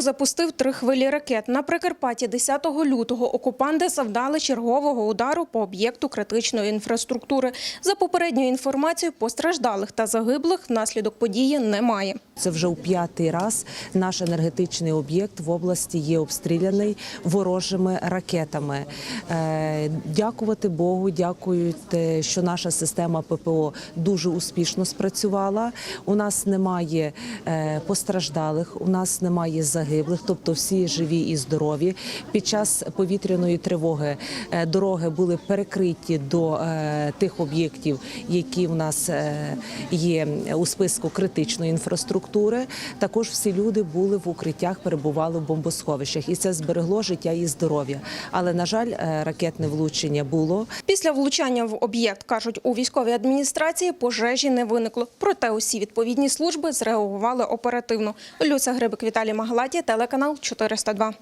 Ворог запустив три хвилі ракет. На Прикарпатті 10 лютого окупанти завдали чергового удару по об'єкту критичної інфраструктури. За попередньою інформацією, постраждалих та загиблих внаслідок події немає. Це вже у п'ятий раз наш енергетичний об'єкт в області є обстріляний ворожими ракетами. Е, Дякувати Богу, дякують, е, що наша система ППО дуже успішно спрацювала. У нас немає е, постраждалих, у нас немає загиблих, тобто всі живі і здорові. Під час повітряної тривоги е, дороги були перекриті до тих об'єктів, які в нас є у списку критичної інфраструктури. Також всі люди були в укриттях, перебували в бомбосховищах, і це зберегло життя і здоров'я. Але на жаль, е, ракетне влучення було. Після влучання в об'єкт, кажуть, у військовій адміністрації пожежі не виникло. Проте усі відповідні служби зреагували оперативно. Люся Грибик, Віталій Магалаті, телеканал 402.